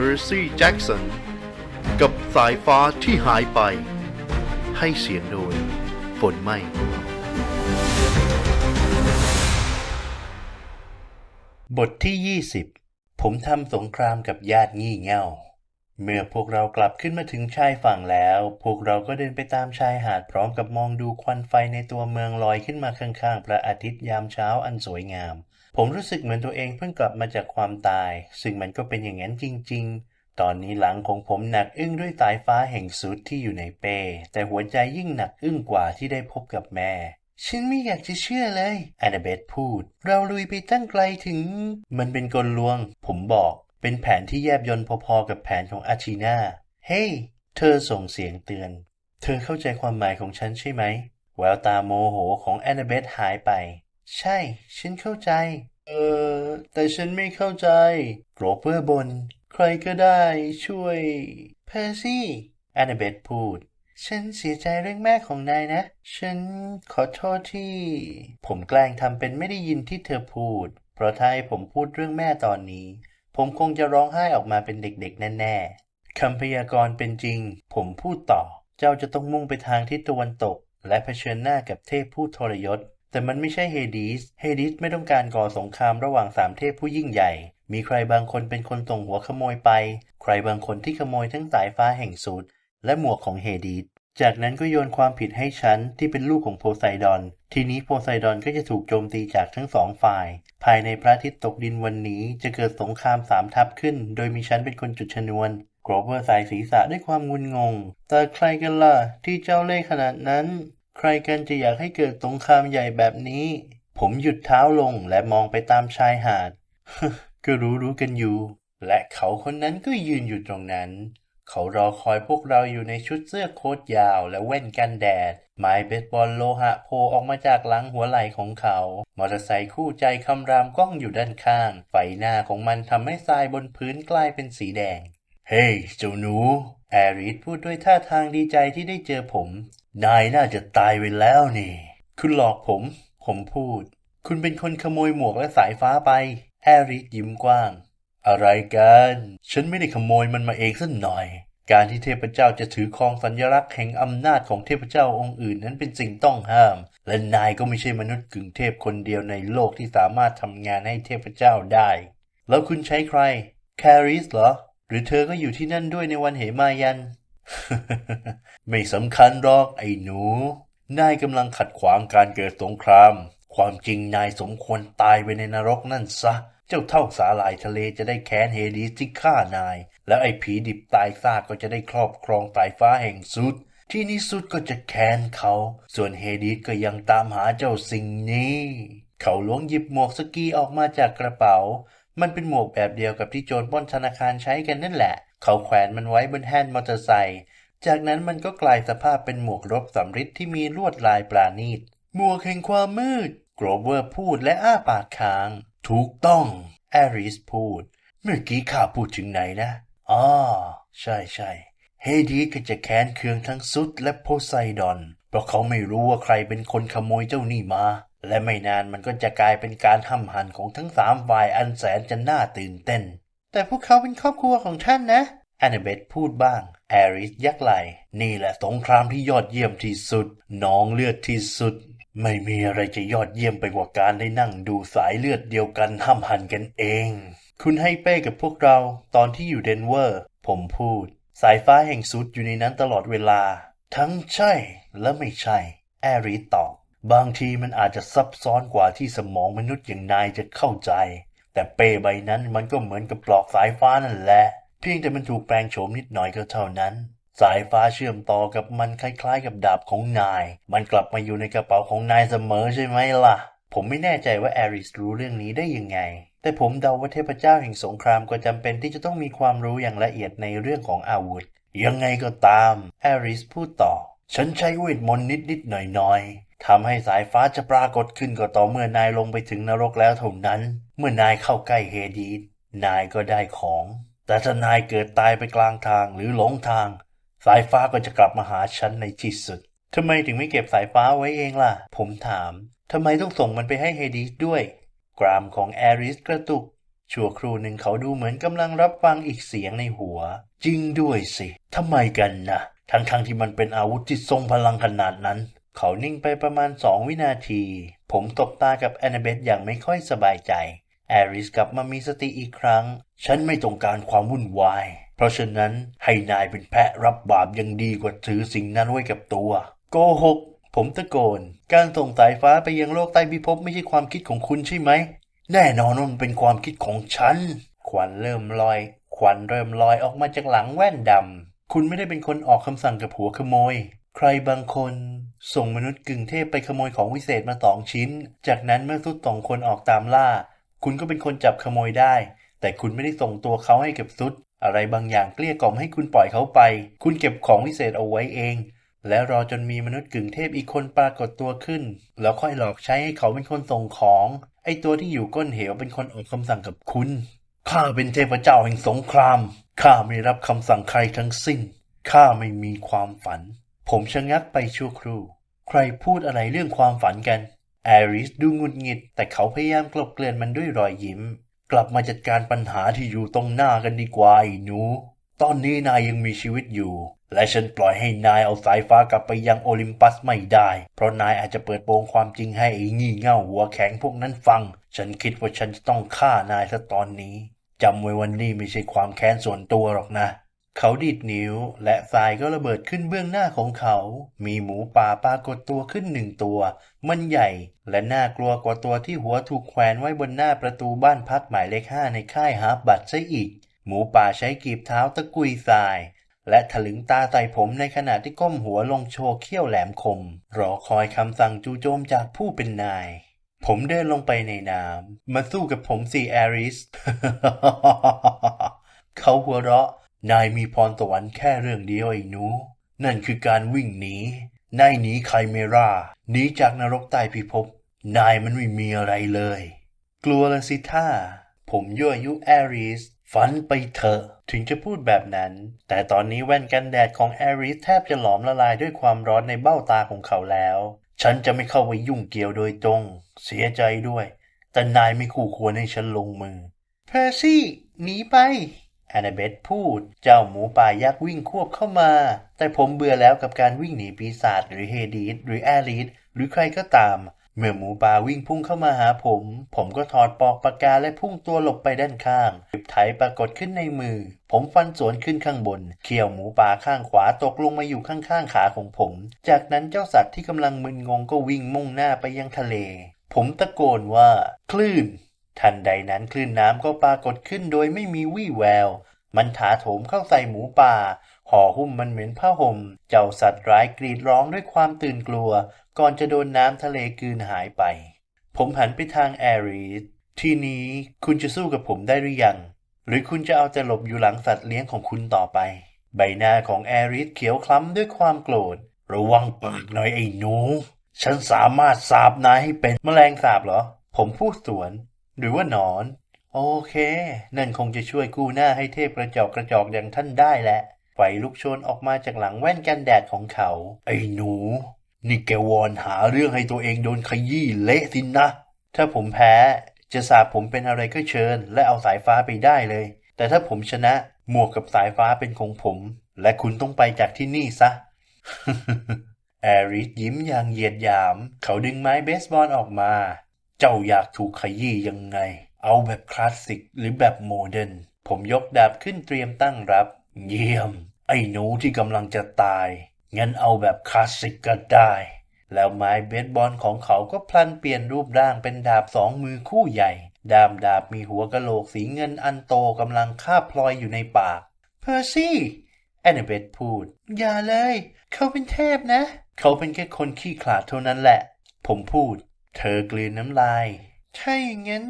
อร์ซี่แจ็กสันกับสายฟ้าที่หายไป ให้เสียงโดย ฝนไหมบทที่ 20 ผมทำสงครามกับญาติงี่เง่า เมื่อพวกเรากลับขึ้นมาถึงชายฝั่งแล้ว พวกเราก็เดินไปตามชายหาดพร้อมกับมองดูควันไฟในตัวเมืองลอยขึ้นมาข้างๆพระอาทิตย์ยามเช้าอันสวยงาม ผมรู้สึกเหมือนตัวเองเพิ่งกลับมาจากความตาย ซึ่งมันก็เป็นอย่างนั้นจริง ๆ ตอนนี้หลังของผมหนักอึ้งด้วยสายฟ้าแห่งสุดที่อยู่ในเป้ แต่หัวใจยิ่งหนักอึ้งกว่าที่ได้พบกับแม่ ฉันไม่อยากจะเชื่อเลยแอนนาเบธพูด เราลุยไปตั้งไกลถึง มันเป็นกลลวง ผมบอก เป็นแผนที่แยบยลพอๆกับแผนของอาชีนาเฮ้ยเธอส่งเสียงเตือน เธอเข้าใจความหมายของฉันใช่ไหมแววตาโมโหของแอนนาเบธหายไป ใช่ ฉันเข้าใจ เออ แต่ฉันไม่เข้าใจโกรเวอร์บน ใครก็ได้ช่วยเพอร์ซี่แอนนาเบธพูด ฉันเสียใจเรื่องแม่ของนายนะ ฉันขอโทษที่ ผมแกล้งทำเป็นไม่ได้ยินที่เธอพูด เพราะถ้าให้ผมพูดเรื่องแม่ตอนนี้ ผมคงจะร้องไห้ออกมาเป็นเด็กๆ แน่ๆคำพยากรณ์เป็นจริง ผมพูดต่อ เจ้าจะต้องมุ่งไปทางทิศตะวันตก และเผชิญหน้ากับเทพผู้ทรยศ แต่มันไม่ใช่เฮดิสเฮดิสไม่ต้องการก่อสงครามระหว่างสามเทพผู้ยิ่งใหญ่ มีใครบางคนเป็นคนส่งหัวขโมยไป ใครบางคนที่ขโมยทั้งสายฟ้าแห่งสูตรและหมวกของเฮดิสจากนั้นก็โยนความผิดให้ฉันที่เป็นลูกของโพไซดอน ทีนี้โพไซดอนก็จะถูกโจมตีจากทั้งสองฝ่าย ภายในพระอาทิตย์ตกดินวันนี้จะเกิดสงครามสามทัพขึ้น โดยมีฉันเป็นคนจุดชนวนโกรเวอร์สายศีรษะด้วยความงุนงง แต่ใครกันล่ะที่เจ้าเล่ห์ขนาดนั้น ใครกันจะอยากให้เกิดสงครามใหญ่แบบนี้ ผมหยุดเท้าลงและมองไปตามชายหาด ก็รู้รู้ๆกันอยู่ และเขาคนนั้นก็ยืนอยู่ตรงนั้น เขารอคอยพวกเราอยู่ในชุดเสื้อโค้ทยาวและแว่นกันแดดไม้เบสบอลโลหะโผล่ออกมาจากหลังหัวไหล่ของเขา มอเตอร์ไซค์คู่ใจคำรามก้องอยู่ด้านข้าง ไฟหน้าของมันทำให้ทรายบนพื้นกลายเป็นสีแดง เฮ้ยเจ้าหนู แอริสพูดด้วยท่าทางดีใจที่ได้เจอผม นายน่าจะตายไปแล้วนี่ คุณหลอกผม ผมพูด คุณเป็นคนขโมยหมวกและสายฟ้าไป แอริสยิ้มกว้าง อะไรกัน ฉันไม่ได้ขโมยมันมาเองสักหน่อย การที่เทพเจ้าจะถือครองสัญลักษณ์แห่งอำนาจของเทพเจ้าองค์อื่นนั้นเป็นสิ่งต้องห้าม และนายก็ไม่ใช่มนุษย์กึ่งเทพคนเดียวในโลกที่สามารถทำงานให้เทพเจ้าได้ แล้วคุณใช้ใคร แคริสเหรอ หรือเธอก็อยู่ที่นั่นด้วยในวันเหมายัน ไม่สำคัญหรอกไอ้หนู นายกำลังขัดขวางการเกิดสงคราม ความจริงนายสมควรตายไปในนรกนั่นซะ เจ้าเท่าสาหร่ายทะเลจะได้แค้นเฮดิสที่ฆ่านาย แล้วไอ้ผีดิบตายซากก็จะได้ครอบครองสายฟ้าแห่งสุด ที่นี่สุดก็จะแค้นเขา ส่วนเฮดิสก็ยังตามหาเจ้าสิ่งนี้ เขาล้วงหยิบหมวกสกีออกมาจากกระเป๋า มันเป็นหมวกแบบเดียวกับที่โจรปล้นธนาคารใช้กันนั่นแหละ เขาแขวนมันไว้บนแฮนด์มอเตอร์ไซค์จากนั้นมันก็กลายสภาพเป็นหมวกรบสำริดที่มีลวดลายปราณีต หมวกแห่งความมืด โกรเวอร์พูดและอ้าปากค้าง ถูกต้อง แอริสพูด เมื่อกี้ข้าพูดถึงไหนนะอ๋อใช่ใช่เฮดีก็จะแค้นเคืองทั้งซุดและโพไซดอน เพราะเขาไม่รู้ว่าใครเป็นคนขโมยเจ้านี่มา และไม่นานมันก็จะกลายเป็นการห้ำหั่นของทั้งสามฝ่ายอันแสนจะน่าตื่นเต้น แต่พวกเขาเป็นครอบครัวของท่านนะแอนนาเบธพูดบ้าง แอริสยักไหลนี่แหละสงครามที่ยอดเยี่ยมที่สุดน้องเลือดที่สุด ไม่มีอะไรจะยอดเยี่ยมไปกว่าการได้นั่งดูสายเลือดเดียวกันห้ำหั่นกันเอง คุณให้เป้กับพวกเราตอนที่อยู่เดนเวอร์ ผมพูด สายฟ้าแห่งสุดอยู่ในนั้นตลอดเวลา ทั้งใช่และไม่ใช่ แอริสตอบ บางทีมันอาจจะซับซ้อนกว่าที่สมองมนุษย์อย่างนายจะเข้าใจ แต่เป้ใบนั้นมันก็เหมือนกับปลอกสายฟ้านั่นแหละ เพียงแต่มันถูกแปลงโฉมนิดหน่อยก็เท่านั้น สายฟ้าเชื่อมต่อกับมันคล้ายๆ กับดาบของนาย มันกลับมาอยู่ในกระเป๋าของนายเสมอใช่ไหมล่ะ ผมไม่แน่ใจว่าแอริสรู้เรื่องนี้ได้ยังไง แต่ผมเดาว่าเทพเจ้าแห่งสงครามก็จำเป็นที่จะต้องมีความรู้อย่างละเอียดในเรื่องของอาวุธ ยังไงก็ตาม แอริสพูดต่อ ฉันใช้เวทมนต์นิดๆหน่อยๆ ทำให้สายฟ้าจะปรากฏขึ้นก็ต่อเมื่อนายลงไปถึงนรกแล้วเท่านั้น เมื่อนายเข้าใกล้เฮดีสนายก็ได้ของ แต่ถ้านายเกิดตายไปกลางทางหรือหลงทาง สายฟ้าก็จะกลับมาหาฉันในที่สุดทำไมถึงไม่เก็บสายฟ้าไว้เองล่ะ ผมถามทำไมต้องส่งมันไปให้เฮดีสด้วย กรามของแอริสกระตุก ชั่วครู่หนึ่งเขาดูเหมือนกำลังรับฟังอีกเสียงในหัว จริงด้วยสิทำไมกันนะทั้งๆทที่มันเป็นอาวุธที่ทรงพลังขนาดนั้น เขานิ่งไปประมาณสองวินาที ผมตบตากับแอนนาเบธอย่างไม่ค่อยสบายใจ แอริสกลับมามีสติอีกครั้ง ฉันไม่ต้องการความวุ่นวาย เพราะฉะนั้นให้นายเป็นแพะรับบาปยังดีกว่าถือสิ่งนั้นไว้กับตัว โกหก ผมตะโกน การส่งสายฟ้าไปยังโลกใต้พิภพไม่ใช่ความคิดของคุณใช่ไหม แน่นอนว่ามันเป็นความคิดของฉันควันเริ่มลอยควันเริ่มลอยออกมาจากหลังแว่นดำคุณไม่ได้เป็นคนออกคำสั่งกับหัวขโมย ใครบางคนส่งมนุษย์กึ่งเทพไปขโมยของวิเศษมาสองชิ้น จากนั้นเมื่อซุดสองคนออกตามล่า คุณก็เป็นคนจับขโมยได้ แต่คุณไม่ได้ส่งตัวเขาให้กับซุด อะไรบางอย่างเกลี้ยกล่อมให้คุณปล่อยเขาไป คุณเก็บของวิเศษเอาไว้เอง และรอจนมีมนุษย์กึ่งเทพอีกคนปรากฏตัวขึ้น แล้วค่อยหลอกใช้ให้เขาเป็นคนส่งของ ไอตัวที่อยู่ก้นเหวเป็นคนออกคำสั่งกับคุณ ข้าเป็นเทพเจ้าแห่งสงคราม ข้าไม่รับคำสั่งใครทั้งสิ้น ข้าไม่มีความฝัน ผมชะงักไปชั่วครู่ ใครพูดอะไรเรื่องความฝันกันแอริสดูงุดหงิด แต่เขาพยายามกลบเกลื่อนมันด้วยรอยยิ้ม กลับมาจัดการปัญหาที่อยู่ตรงหน้ากันดีกว่าไอ้หนู ตอนนี้นายยังมีชีวิตอยู่ และฉันปล่อยให้นายเอาสายฟ้ากลับไปยังโอลิมปัสไม่ได้ เพราะนายอาจจะเปิดโปงความจริงให้ไอ้งี่เง่าหัวแข็งพวกนั้นฟัง ฉันคิดว่าฉันจะต้องฆ่านายซะตอนนี้จำไว้วันนี้ไม่ใช่ความแค้นส่วนตัวหรอกนะ เขาดีดนิ้ว และทรายก็ระเบิดขึ้นเบื้องหน้าของเขา มีหมูป่าปรากฏตัวขึ้นหนึ่งตัว มันใหญ่ และน่ากลัวกว่าตัวที่หัวถูกแขวนไว้บนหน้าประตูบ้านพักหมายเลขห้าในค่ายฮาร์บัตซะอีก หมูป่าใช้กีบเท้าตะกุยทราย และถลึงตาใส่ผมในขณะที่ก้มหัวลงโชว์เขี้ยวแหลมคม รอคอยคำสั่งจูโจมจากผู้เป็นนายผมเดินลงไปในน้ำมาสู้กับผมสิแอริส เขาหัวเราะ นายมีพรสวรรค์แค่เรื่องเดียวไอ้หนู นั่นคือการวิ่งหนีนายหนีไคเมราหนีจากนรกใต้พิภพนายมันไม่มีอะไรเลย กลัวละสิท่า ผมยั่วยุแอริสฝันไปเถอะ ถึงจะพูดแบบนั้น แต่ตอนนี้แว่นกันแดดของแอริสแทบจะหลอมละลายด้วยความร้อนในเบ้าตาของเขาแล้ว ฉันจะไม่เข้าไปยุ่งเกี่ยวโดยตรง เสียใจด้วย แต่นายไม่คู่ควรให้ฉันลงมือ เพอร์ซี่ หนีไป แอนนาเบธพูด เจ้าหมูป่ายักษ์วิ่งควบเข้ามา แต่ผมเบื่อแล้วกับการวิ่งหนีปีศาจหรือเฮดีสหรือแอริสหรือใครก็ตาม เมื่อหมูป่าวิ่งพุ่งเข้ามาหาผม ผมก็ถอดปอกปากกาและพุ่งตัวหลบไปด้านข้างหยิบไถปรากฏขึ้นในมือ ผมฟันสวนขึ้นข้างบน เขี้ยวหมูป่าข้างขวาตกลงมาอยู่ข้างๆขาของผม จากนั้นเจ้าสัตว์ที่กำลังมึนงงก็วิ่งมุ่งหน้าไปยังทะเล ผมตะโกนว่า คลื่น ทันใดนั้นคลื่นน้ำก็ปรากฏขึ้นโดยไม่มีวี่แวว มันถาโถมเข้าใส่หมูป่า ห่อหุ้มมันเหมือนผ้าห่ม เจ้าสัตว์ร้ายกรีดร้องด้วยความตื่นกลัว ก่อนจะโดนน้ำทะเลกลืนหายไป ผมหันไปทางแอริสทีนี้คุณจะสู้กับผมได้หรือยัง หรือคุณจะเอาแต่หลบอยู่หลังสัตว์เลี้ยงของคุณต่อไป ใบหน้าของแอริสเขียวคล้ำด้วยความโกรธ ระวังปากหน่อยไอ้หนู ฉันสามารถสาบนายให้เป็นแมลงสาบเหรอ ผมพูดสวน หรือว่าหนอน โอเค นั่นคงจะช่วยกู้หน้าให้เทพกระจอกกระจอกอย่างท่านได้แหละไฟลุกโชนออกมาจากหลังแว่นกันแดดของเขา ไอ้หนู นี่แกวอนหาเรื่องให้ตัวเองโดนขยี้เละสินนะ ถ้าผมแพ้ จะสาบผมเป็นอะไรก็เชิญ และเอาสายฟ้าไปได้เลย แต่ถ้าผมชนะหมวกกับสายฟ้าเป็นของผม และคุณต้องไปจากที่นี่ซะแอริสยิ้มอย่างเหยียดหยาม เขาดึงไม้เบสบอลออกมา เจ้าอยากถูกขยี้ยังไง เอาแบบคลาสสิกหรือแบบโมเดิร์นผมยกดาบขึ้นเตรียมตั้งรับ เยี่ยม ไอ้หนูที่กำลังจะตาย งั้นเอาแบบคลาสสิกก็ได้ แล้วไม้เบสบอลของเขาก็พลันเปลี่ยนรูปร่างเป็นดาบสองมือคู่ใหญ่ ดามดาบมีหัวกะโหลกสีเงินอันโตกำลังคาบพลอยอยู่ในปาก เพอร์ซี่แอนนเบธพูด อย่าเลย เขาเป็นเทพนะ เขาเป็นแค่คนขี้ขลาดเท่านั้นแหละ ผมพูด เธอกลืนน้ำลายถ้าอย่งั้น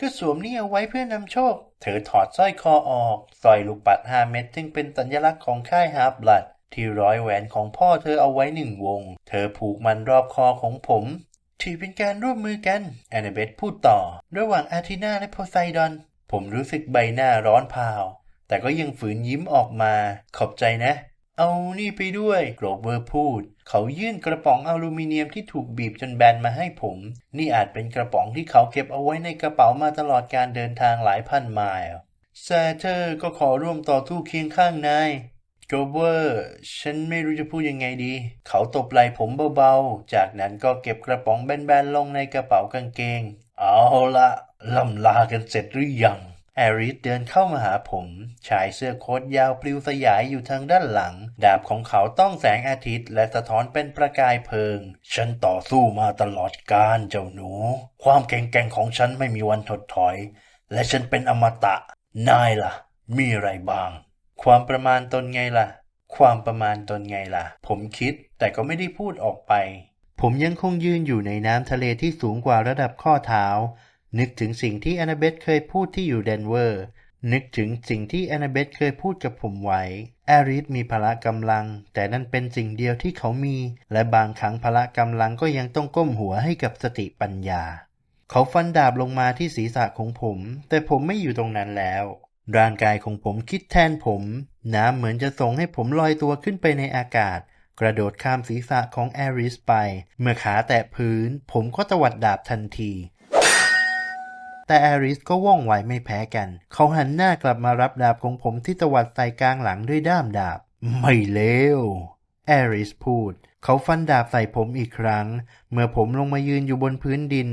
ก็สวมนี่เอาไว้เพื่อนำโชค เธอถอดสร้อยคอออกสร้อยลูกปัดห้าเม็ดซึ่งเป็นสัญลักษณ์ของค่ายฮาร์บลัด ที่ร้อยแหวนของพ่อเธอเอาไว้หนึ่งวง เธอผูกมันรอบคอของผมถือเป็นการร่วมมือกันแอนนาเบธพูดต่อ ระหว่างอาทินาและโพไซดอน ผมรู้สึกใบหน้าร้อนเผาแต่ก็ยังฝืนยิ้มออกมา ขอบใจนะ เอานี่ไปด้วยโกรเวอร์พูด เขายื่นกระป๋องอลูมิเนียมที่ถูกบีบจนแบนมาให้ผม นี่อาจเป็นกระป๋องที่เขาเก็บเอาไว้ในกระเป๋ามาตลอดการเดินทางหลายพันไมล์แซเทอร์ก็ขอร่วมต่อสู้เคียงข้างนายโกเวอร์ฉันไม่รู้จะพูดยังไงดี เขาตบไหล่ผมเบาๆ จากนั้นก็เก็บกระป๋องแบนๆลงในกระเป๋ากางเกง เอาละล่ำลากันเสร็จหรือยัง แอริสเดินเข้ามาหาผม ชายเสื้อโค้ทยาวปลิวสยายอยู่ทางด้านหลัง ดาบของเขาต้องแสงอาทิตย์ และสะท้อนเป็นประกายเพลิง ฉันต่อสู้มาตลอดกาลเจ้าหนู ความแข็งแกร่งของฉันไม่มีวันถดถอย และฉันเป็นอมตะ นายล่ะ มีอะไรบ้าง ความประมาณตนไงล่ะ ความประมาณตนไงล่ะ ผมคิดแต่ก็ไม่ได้พูดออกไป ผมยังคงยืนอยู่ในน้ำทะเลที่สูงกว่าระดับข้อเท้า นึกถึงสิ่งที่แอนนาเบธเคยพูดที่อยู่เดนเวอร์ นึกถึงสิ่งที่แอนนาเบธเคยพูดกับผมไว้ แอริสมีพละกำลัง แต่นั่นเป็นสิ่งเดียวที่เขามี และบางครั้งพละกำลังก็ยังต้องก้มหัวให้กับสติปัญญา เขาฟันดาบลงมาที่ศีรษะของผม แต่ผมไม่อยู่ตรงนั้นแล้ว ร่างกายของผมคิดแทนผม น้ำเหมือนจะส่งให้ผมลอยตัวขึ้นไปในอากาศกระโดดข้ามศีรษะของแอริสไป เมื่อขาแตะพื้น ผมก็ตวัดดาบทันที แต่แอริสก็ว่องไวไม่แพ้กัน เขาหันหน้ากลับมารับดาบของผมที่ตวัดใส่กลางหลังด้วยด้ามดาบ ไม่เลวแอริสพูด เขาฟันดาบใส่ผมอีกครั้ง เมื่อผมลงมายืนอยู่บนพื้นดิน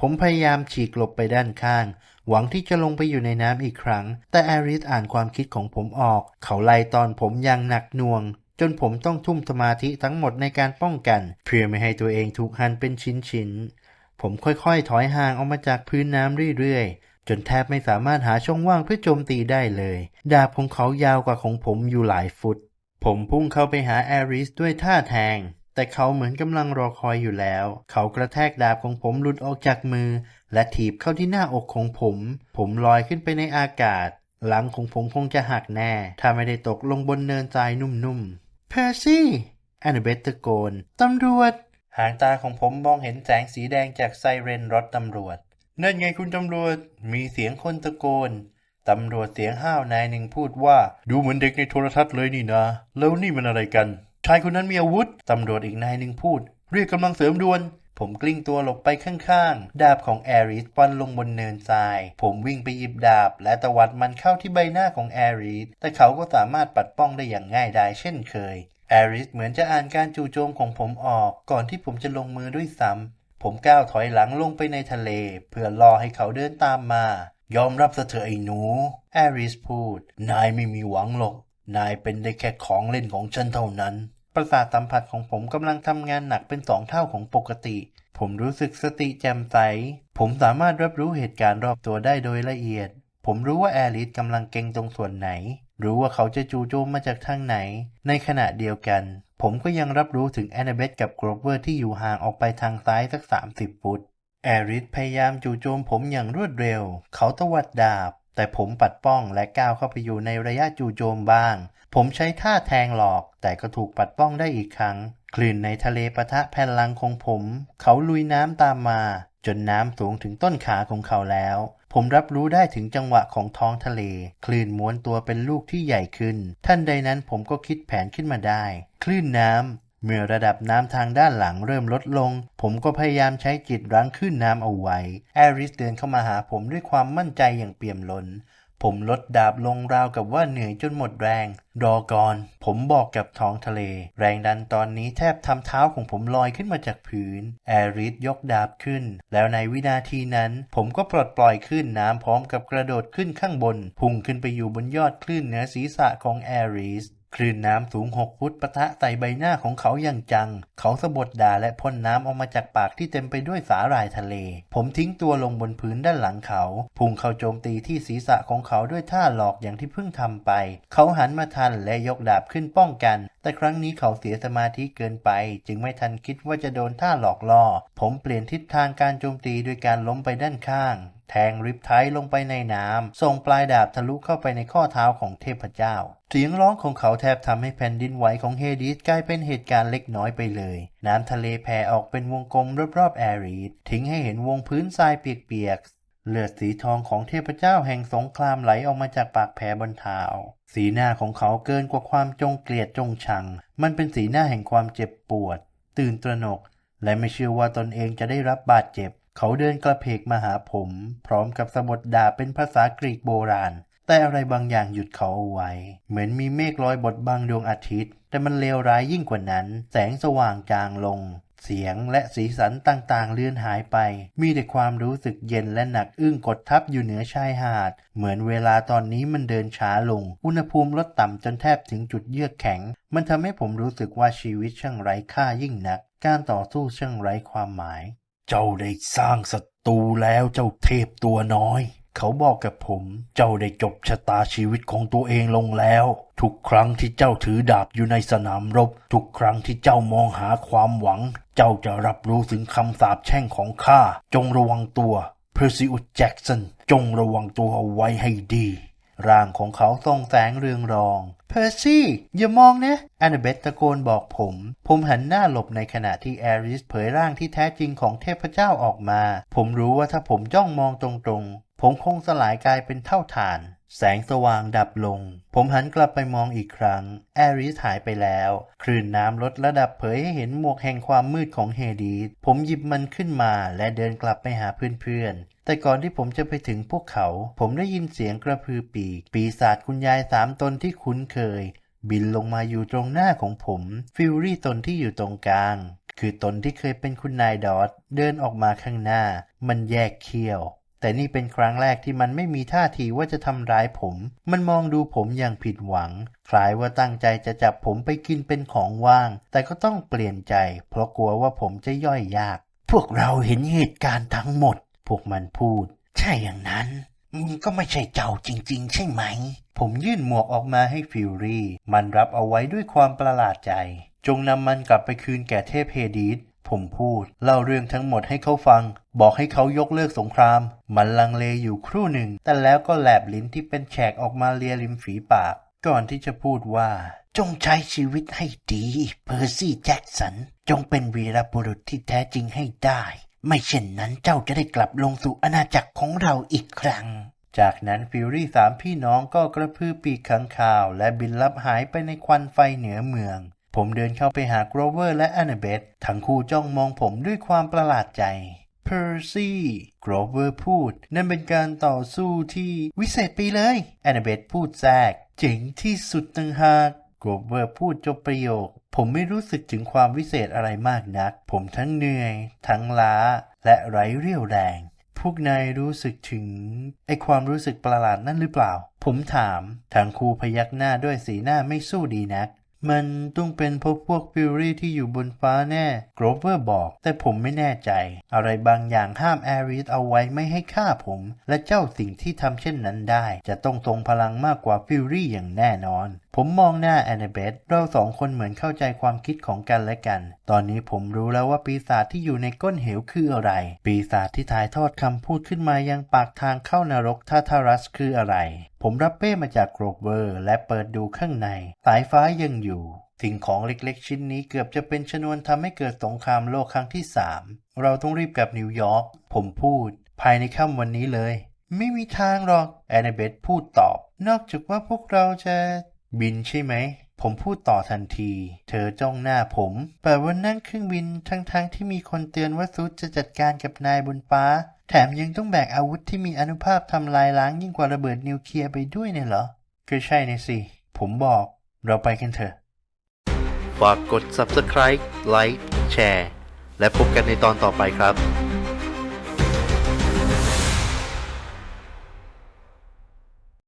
ผมพยายามฉีกหลบไปด้านข้าง หวังที่จะลงไปอยู่ในน้ำอีกครั้ง แต่แอริสอ่านความคิดของผมออก เขาไล่ตอนผมอย่างหนักหน่วงจนผมต้องทุ่มสมาธิทั้งหมดในการป้องกัน เพื่อไม่ให้ตัวเองถูกหั่นเป็นชิ้น ผมค่อยๆ ถอยห่างออกมาจากพื้นน้ำเรื่อยๆ จนแทบไม่สามารถหาช่องว่างเพื่อโจมตีได้เลย ดาบของเขายาวกว่าของผมอยู่หลายฟุต ผมพุ่งเข้าไปหาแอริสด้วยท่าแทง แต่เขาเหมือนกำลังรอคอยอยู่แล้ว เขากระแทกดาบของผมหลุดออกจากมือ และถีบเข้าที่หน้าอกของผม ผมลอยขึ้นไปในอากาศ หลังของผมคงจะหักแน่ ถ้าไม่ได้ตกลงบนเนินทรายนุ่มๆ เพอร์ซี่แอนเบตตะโกนตำรวจ หางตาของผมมองเห็นแสงสีแดงจากไซเรนรถตำรวจ นั่นไงคุณตำรวจ มีเสียงคนตะโกน ตำรวจเสียงห้าวนายหนึ่งพูดว่า ดูเหมือนเด็กในโทรทัศน์เลยนี่นะ แล้วนี่มันอะไรกัน ชายคนนั้นมีอาวุธ ตำรวจอีกนายหนึ่งพูด เรียกกำลังเสริมด่วน ผมกลิ้งตัวหลบไปข้างๆ ดาบของแอริสปันลงบนเนินทราย ผมวิ่งไปหยิบดาบ และตวัดมันเข้าที่ใบหน้าของแอริส แต่เขาก็สามารถปัดป้องได้อย่างง่ายดายเช่นเคย แอริสเหมือนจะอ่านการจู่โจมของผมออกก่อนที่ผมจะลงมือด้วยซ้ำ ผมก้าวถอยหลังลงไปในทะเล เพื่อรอให้เขาเดินตามมา ยอมรับซะเถอะไอ้หนู แอริสพูด นายไม่มีหวังหรอก นายเป็นได้แค่ของเล่นของฉันเท่านั้น ประสาทสัมผัสของผมกำลังทำงานหนักเป็นสองเท่าของปกติ ผมรู้สึกสติแจ่มใส ผมสามารถรับรู้เหตุการณ์รอบตัวได้โดยละเอียด ผมรู้ว่าแอริสกำลังเก่งตรงส่วนไหน รู้ว่าเขาจะจู่โจมมาจากทางไหน ในขณะเดียวกัน ผมก็ยังรับรู้ถึงแอนนาเบธกับโกรเวอร์ที่อยู่ห่างออกไปทางซ้ายสัก 30 ฟุต แอริสพยายามจู่โจมผมอย่างรวดเร็ว เขาตวัดดาบ แต่ผมปัดป้องและก้าวเข้าไปอยู่ในระยะจู่โจมบ้าง ผมใช้ท่าแทงหลอก แต่ก็ถูกปัดป้องได้อีกครั้ง คลื่นในทะเลปะทะแผ่นหลังของผม เขาลุยน้ำตามมา จนน้ำสูงถึงต้นขาของเขาแล้ว ผมรับรู้ได้ถึงจังหวะของท้องทะเล คลื่นม้วนตัวเป็นลูกที่ใหญ่ขึ้น ท่านใดนั้นผมก็คิดแผนขึ้นมาได้ คลื่นน้ำเมื่อระดับน้ำทางด้านหลังเริ่มลดลง ผมก็พยายามใช้จิตรั้งคลื่นน้ำเอาไว้ แอริสเดินเข้ามาหาผมด้วยความมั่นใจอย่างเปี่ยมล้น ผมลดดาบลงราวกับว่าเหนื่อยจนหมดแรง รอก่อน ผมบอกกับท้องทะเล แรงดันตอนนี้แทบทำเท้าของผมลอยขึ้นมาจากพื้น แอริสยกดาบขึ้น แล้วในวินาทีนั้น ผมก็ปลดปล่อยคลื่นน้ำพร้อมกับกระโดดขึ้นข้างบน พุ่งขึ้นไปอยู่บนยอดคลื่นเหนือศีรษะของแอริส คลื่นน้ำสูงหกฟุตปะทะใส่ใบหน้าของเขาอย่างจัง เขาสะบดด่าและพ่นน้ำออกมาจากปากที่เต็มไปด้วยสาหร่ายทะเล ผมทิ้งตัวลงบนพื้นด้านหลังเขา พุ่งเข้าโจมตีที่ศีรษะของเขาด้วยท่าหลอกอย่างที่เพิ่งทำไป เขาหันมาทันและยกดาบขึ้นป้องกัน แต่ครั้งนี้เขาเสียสมาธิเกินไป จึงไม่ทันคิดว่าจะโดนท่าหลอกล่อ ผมเปลี่ยนทิศทางการโจมตีโดยการล้มไปด้านข้าง แทงริบไทลงไปในน้ำส่งปลายดาบทะลุเข้าไปในข้อเท้าของเทพเจ้า เสียงร้องของเขาแทบทำให้แผ่นดินไหวของเฮดิสกลายเป็นเหตุการณ์เล็กน้อยไปเลย น้ำทะเลแผ่ออกเป็นวงกลมรอบๆแอรีดทิ้งให้เห็นวงพื้นทรายเปียกๆเลือดสีทองของเทพเจ้าแห่งสงครามไหลออกมาจากปากแผลบนเท้าสีหน้าของเขาเกินกว่าความจงเกลียดจงชัง มันเป็นสีหน้าแห่งความเจ็บปวด ตื่นตระหนก และไม่เชื่อว่าตนเองจะได้รับบาดเจ็บ เขาเดินกระเพกมาหาผม พร้อมกับสะบัดด่าเป็นภาษากรีกโบราณ แต่อะไรบางอย่างหยุดเขาเอาไว้ เหมือนมีเมฆลอยบดบังดวงอาทิตย์ แต่มันเลวร้ายยิ่งกว่านั้น แสงสว่างจางลง เสียงและสีสันต่างๆ เลือนหายไป มีแต่ความรู้สึกเย็นและหนักอึ้งกดทับอยู่เหนือชายหาด เหมือนเวลาตอนนี้มันเดินช้าลง อุณหภูมิลดต่ำจนแทบถึงจุดเยือกแข็ง มันทำให้ผมรู้สึกว่าชีวิตช่างไร้ค่ายิ่งนัก การต่อสู้ช่างไร้ความหมาย เจ้าได้สร้างศัตรูแล้วเจ้าเทพตัวน้อย เขาบอกกับผม เจ้าได้จบชะตาชีวิตของตัวเองลงแล้ว ทุกครั้งที่เจ้าถือดาบอยู่ในสนามรบ ทุกครั้งที่เจ้ามองหาความหวัง เจ้าจะรับรู้ถึงคำสาปแช่งของข้า จงระวังตัวเพอร์ซิอุสแจ็กสันจงระวังตัวเอาไว้ให้ดี ร่างของเขาส่องแสงเรืองรอง เพอร์ซี่ อย่ามองนะแอนนาเบตตะโกนบอกผม ผมหันหน้าหลบในขณะที่แอริสเผยร่างที่แท้จริงของเทพเจ้าออกมา ผมรู้ว่าถ้าผมจ้องมองตรงๆ ผมคงสลายกลายเป็นเท่าฐาน แสงสว่างดับลง ผมหันกลับไปมองอีกครั้ง แอริสหายไปแล้ว คลื่นน้ำลดระดับเผยให้เห็นหมวกแห่งความมืดของเฮดีสผมหยิบมันขึ้นมาและเดินกลับไปหาเพื่อนๆ แต่ก่อนที่ผมจะไปถึงพวกเขา ผมได้ยินเสียงกระพือปีก ปีศาจคุณยายสามตนที่คุ้นเคย บินลงมาอยู่ตรงหน้าของผม ฟิวรี่ตนที่อยู่ตรงกลาง คือตนที่เคยเป็นคุณนายดอทเดินออกมาข้างหน้า มันแยกเขี้ยว แต่นี่เป็นครั้งแรกที่มันไม่มีท่าทีว่าจะทำร้ายผม มันมองดูผมอย่างผิดหวัง คล้ายว่าตั้งใจจะจับผมไปกินเป็นของว่าง แต่ก็ต้องเปลี่ยนใจ เพราะกลัวว่าผมจะย่อยยาก พวกเราเห็นเหตุการณ์ทั้งหมด พวกมันพูด ใช่อย่างนั้นมึงก็ไม่ใช่เจ้าจริง ๆ ใช่ไหม ผมยื่นหมวกออกมาให้ฟิวรี่ มันรับเอาไว้ด้วยความประหลาดใจ จงนำมันกลับไปคืนแก่เทพเฮดีส ผมพูด เล่าเรื่องทั้งหมดให้เขาฟัง บอกให้เขายกเลิกสงคราม มันลังเลอยู่ครู่หนึ่ง แต่แล้วก็แลบลิ้นที่เป็นแฉกออกมาเลียริมฝีปาก ก่อนที่จะพูดว่า จงใช้ชีวิตให้ดี เพอร์ซี่แจ็คสัน จงเป็นวีรบุรุษที่แท้จริงให้ได้ ไม่เช่นนั้นเจ้าจะได้กลับลงสู่อาณาจักรของเราอีกครั้งจากนั้นฟิวรี่สามพี่น้องก็กระพือปีกขังข่าว และบินลับหายไปในควันไฟเหนือเมือง ผมเดินเข้าไปหาโกรเวอร์และแอนนาเบธทั้งคู่จ้องมองผมด้วยความประหลาดใจเพอร์ซี่โกรเวอร์พูด นั่นเป็นการต่อสู้ที่วิเศษไปเลยแอนนาเบธพูดแทรกเจ๋งที่สุดต่างหากโกรเวอร์พูดจบประโยค ผมไม่รู้สึกถึงความวิเศษอะไรมากนัก ผมทั้งเหนื่อย ทั้งล้า และไร้เรี่ยวแรง พวกนายรู้สึกถึง ไอความรู้สึกประหลาดนั่นหรือเปล่า ผมถามทางครูพยักหน้าด้วยสีหน้าไม่สู้ดีนัก มันต้องเป็นเพราะพวกฟิวรี่ที่อยู่บนฟ้าแน่โกรเวอร์บอก แต่ผมไม่แน่ใจ อะไรบางอย่างห้ามแอริสเอาไว้ไม่ให้ฆ่าผม และเจ้าสิ่งที่ทำเช่นนั้นได้ จะต้องทรงพลังมากกว่าฟิวรี่อย่างแน่นอน ผมมองหน้าแอนนาเบธเราสองคนเหมือนเข้าใจความคิดของกันและกัน ตอนนี้ผมรู้แล้วว่าปีศาจที่อยู่ในก้นเหวคืออะไร ปีศาจที่ถ่ายทอดคำพูดขึ้นมายังปากทางเข้านรกทาทารัสคืออะไร ผมรับเป้มาจากโกรเวอร์ และเปิดดูข้างใน สายฟ้ายังอยู่ สิ่งของเล็กๆ ชิ้นนี้เกือบจะเป็นชนวนทำให้เกิดสงครามโลกครั้งที่สามเราต้องรีบกลับนิวยอร์ก ผมพูด ภายในค่ำวันนี้เลย ไม่มีทางหรอกแอนนาเบธพูดตอบ นอกจากว่าพวกเราจะ บินใช่ไหม ผมพูดต่อทันที เธอจ้องหน้าผมแปลว่านั่งเครื่องบินทั้งๆทที่มีคนเตือนว่าซุดจะจัดการกับนายบนฟ้า แถมยังต้องแบกอาวุธที่มีอนุภาพทำลายล้างยิ่งกว่าระเบิดนิวเคลียร์ไปด้วยเนี่ยเหรอ ก็ใช่นะสิ ผมบอก เราไปกันเถอะ ฝากกด subscribe ไลค์แชร์และพบกันในตอนต่อไปครับ